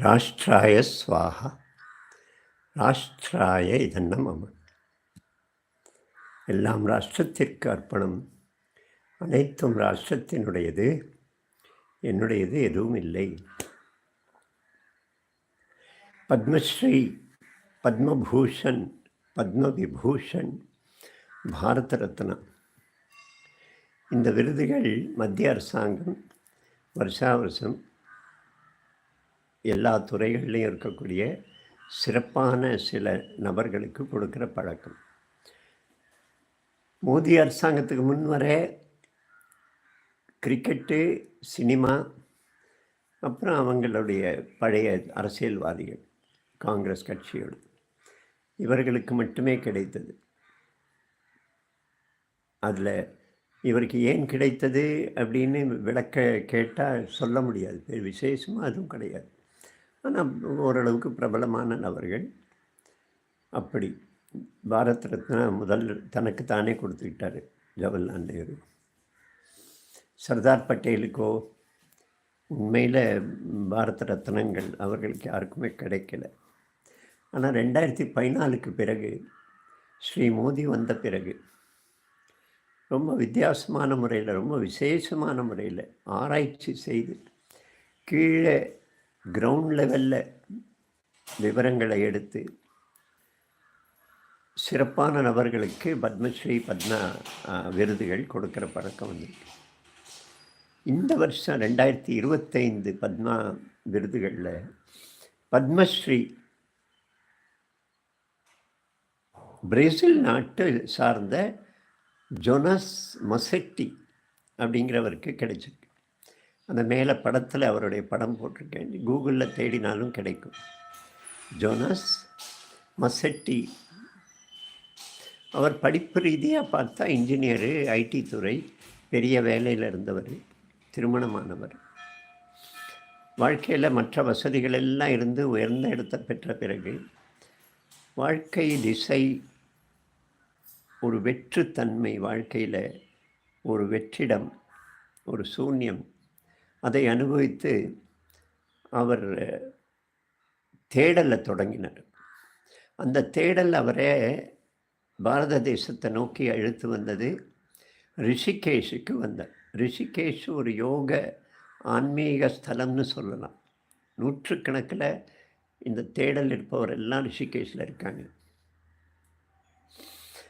ராஷ்ட்ராய ஸ்வாகா ராஷ்ட்ராய இதென்ன மம எல்லாம் ராஷ்டிரத்திற்கு அர்ப்பணம். அனைத்தும் ராஷ்டிரத்தினுடையது. என்னுடையது எதுவும் இல்லை. பத்மஸ்ரீ பத்மபூஷன் பத்மவிபூஷன் பாரத ரத்னா. இந்த விருதுகள் மத்திய அரசாங்கம் வருஷா வருஷம் எல்லா துறைகள்லையும் இருக்கக்கூடிய சிறப்பான சில நபர்களுக்கு கொடுக்குற பழக்கம். மோடி அரசாங்கத்துக்கு முன் வர கிரிக்கெட்டு சினிமா அப்புறம் அவங்களுடைய பழைய அரசியல்வாதிகள் காங்கிரஸ் கட்சியோடு. இவர்களுக்கு மட்டுமே கிடைத்தது. அதில் இவருக்கு ஏன் கிடைத்தது அப்படின்னு விளக்க கேட்டால் சொல்ல முடியாது. விசேஷமாக அதுவும் கிடையாது. ஆனால் ஓரளவுக்கு பிரபலமான நபர்கள். அப்படி பாரத் ரத்னா முதல் தனக்கு தானே கொடுத்துக்கிட்டாரு ஜவஹர்லால் நேரு. சர்தார் பட்டேலுக்கோ உண்மையில் பாரத ரத்னங்கள் அவர்களுக்கு யாருக்குமே கிடைக்கல. ஆனால் ரெண்டாயிரத்தி பதினாலுக்கு பிறகு ஸ்ரீ மோடி வந்த பிறகு ரொம்ப வித்தியாசமான முறையில் ரொம்ப விசேஷமான முறையில் ஆராய்ச்சி செய்து கீழே கிரவுண்ட் லெவலில் விவரங்களை எடுத்து சிறப்பான நபர்களுக்கு பத்மஸ்ரீ பத்மா விருதுகள் கொடுக்குற பழக்கம் வந்திருக்கு. இந்த வருஷம் ரெண்டாயிரத்தி இருபத்தைந்து பத்மா விருதுகளில் பத்மஸ்ரீ பிரேசில் நாட்டு சார்ந்த ஜொனஸ் மொசெட்டி அப்படிங்கிறவருக்கு கிடைச்சிருக்கு. அந்த மேலே படத்தில் அவருடைய படம் போட்டிருக்கேன். கூகுளில் தேடினாலும் கிடைக்கும். ஜோனஸ் மசெட்டி. அவர் படிப்பு ரீதியாக பார்த்தா இன்ஜினியரு ஐடி துறை பெரிய வேலையில் இருந்தவர் திருமணமானவர். வாழ்க்கையில் மற்ற வசதிகள் எல்லாம் இருந்து உயர்ந்த இடத்தை பெற்ற பிறகு வாழ்க்கை திசை ஒரு வெற்றுத்தன்மை வாழ்க்கையில் ஒரு வெற்றிடம் ஒரு சூன்யம் அதை அனுபவித்து அவர் தேடலை தொடங்கினார். அந்த தேடல் அவரே பாரத தேசத்தை நோக்கி அழுத்து வந்தது. ரிஷிகேஷுக்கு வந்தார். ரிஷிகேஷ் ஒரு யோக ஆன்மீக ஸ்தலம்னு சொல்லலாம். நூற்றுக்கணக்கில் இந்த தேடல் இருப்பவர் எல்லாம் ரிஷிகேஷில் இருக்காங்க.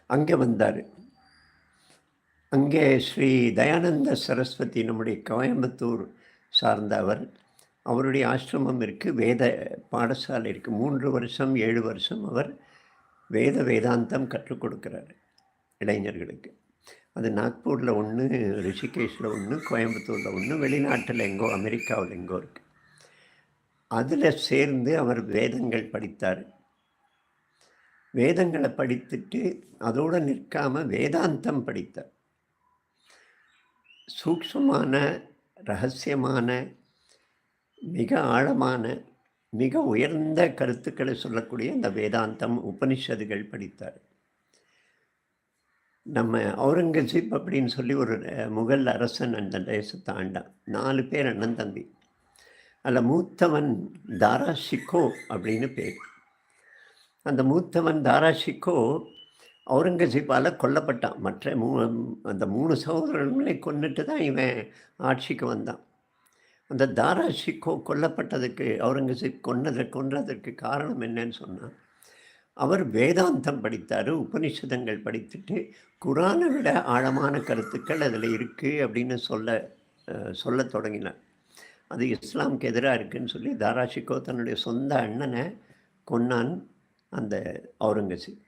அங்கே வந்தார். அங்கே ஸ்ரீ தயானந்த சரஸ்வதி நம்முடைய கோயம்புத்தூர் சார்ந்த அவர். அவருடைய ஆசிரமம் இருக்குது வேத பாடசாலை இருக்குது மூன்று வருஷம் ஏழு வருஷம் அவர் வேத வேதாந்தம் கற்றுக் கொடுக்குறாரு இளைஞர்களுக்கு. அது நாக்பூரில் ஒன்று ரிஷிகேஷில் ஒன்று கோயம்புத்தூரில் ஒன்று வெளிநாட்டில் எங்கோ அமெரிக்காவில் எங்கோ இருக்குது அதில் சேர்ந்து அவர் வேதங்கள் படித்தார். வேதங்களை படித்துட்டு அதோடு நிற்காமல் வேதாந்தம் படித்தார். சூக்ஷமான ரகசியமான மிக ஆழமான மிக உயர்ந்த கருத்துக்களை சொல்லக்கூடிய இந்த வேதாந்தம் உபனிஷதுகள் படித்தார். நம்ம அவுரங்கசீப் அப்படின்னு சொல்லி ஒரு முகல் அரசன் அந்த தேசத்தை ஆண்டான். நாலு பேர் அண்ணன் தம்பி. அதில் மூத்தவன் தாரா ஷிக்கோ அப்படின்னு பேர். அந்த மூத்தவன் தாரா ஷிக்கோ அவுரங்கசீப்பால் கொல்லப்பட்டான். மற்ற மூ அந்த மூணு சகோதரர்களை கொண்டுட்டு தான் இவன் ஆட்சிக்கு வந்தான். அந்த தாரா ஷிக்கோ கொல்லப்பட்டதுக்கு அவுரங்கசீப் கொன்னதை கொன்றதற்கு காரணம் என்னன்னு சொன்னால் அவர் வேதாந்தம் படித்தார் உபனிஷதங்கள் படித்துட்டு குரானை விட ஆழமான கருத்துக்கள் அதில் இருக்குது அப்படின்னு சொல்ல சொல்ல தொடங்கினார். அது இஸ்லாமுக்கு எதிராக இருக்குதுன்னு சொல்லி தாராஷிக்கோ தன்னுடைய சொந்த அண்ணனை கொன்னான் அந்த அவுரங்கசீப்.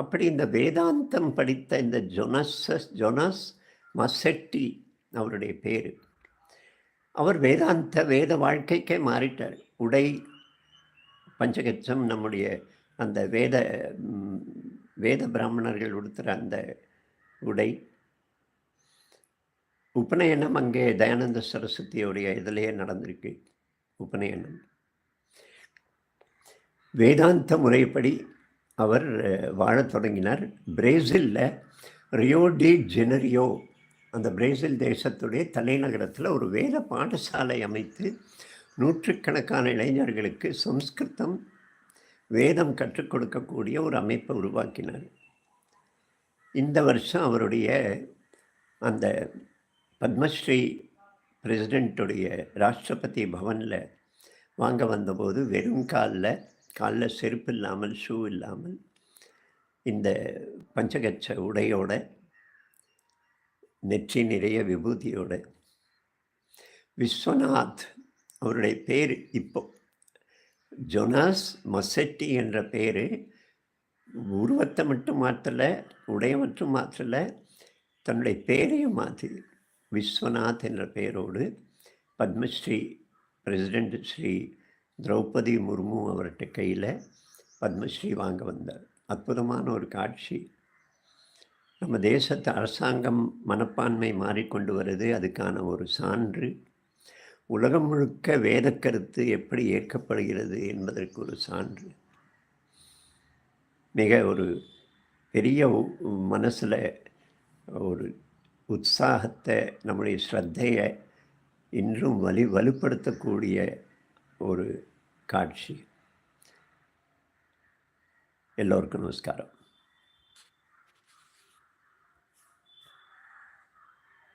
அப்படி இந்த வேதாந்தம் படித்த இந்த ஜொனஸஸ் ஜொனஸ் மசெட்டி அவருடைய பேர். அவர் வேதாந்த வேத வாழ்க்கைக்கே மாறிட்டார். உடை பஞ்சகச்சம் நம்முடைய அந்த வேத வேத பிராமணர்கள் உடுத்துகிற அந்த உடை. உபநயனம் அங்கே தயானந்த சரஸ்வதியோடைய இதிலேயே நடந்திருக்கு. உபநயனம். வேதாந்த முறைப்படி அவர் வாழத் தொடங்கினார். பிரேசிலில் ரியோ டி ஜெனரியோ அந்த பிரேசில் தேசத்துடைய தலைநகரத்தில் ஒரு வேத பாடசாலை அமைத்து நூற்றுக்கணக்கான இளைஞர்களுக்கு சம்ஸ்கிருதம் வேதம் கற்றுக் கொடுக்கக்கூடிய ஒரு அமைப்பை உருவாக்கினார். இந்த வருஷம் அவருடைய அந்த பத்மஸ்ரீ பிரசிடெண்ட்டுடைய ராஷ்டிரபதி பவனில் வாங்க வந்தபோது வெறும் காலில் காலில் செருப்பு இல்லாமல் ஷூ இல்லாமல் இந்த பஞ்சகச்ச உடையோட நெற்றி நிறைய விபூதியோட விஸ்வநாத் அவருடைய பேர் இப்போ. ஜொனாஸ் மொசெட்டி என்ற பேர் உருவத்தை மட்டும் மாற்றலை உடைய மட்டும் மாற்றலை தன்னுடைய பேரையும் மாற்றி விஸ்வநாத் என்ற பெயரோடு பத்மஸ்ரீ பிரசிடெண்ட் ஸ்ரீ திரௌபதி முர்மு அவர்கிட்ட கையில் பத்மஸ்ரீ வாங்க வந்தார். அற்புதமான ஒரு காட்சி. நம்ம தேசத்து அரசாங்கம் மனப்பான்மை மாறிக்கொண்டு வருது. அதுக்கான ஒரு சான்று. உலகம் முழுக்க வேத கருத்து எப்படி ஏற்கப்படுகிறது என்பதற்கு ஒரு சான்று. மிக ஒரு பெரிய மனசில் ஒரு உற்சாகத்தை நம்முடைய ஸ்ரத்தையை இன்றும் வலி வலுப்படுத்தக்கூடிய ஒரு காட்சி. எல்லோருக்கும் நமஸ்காரம்.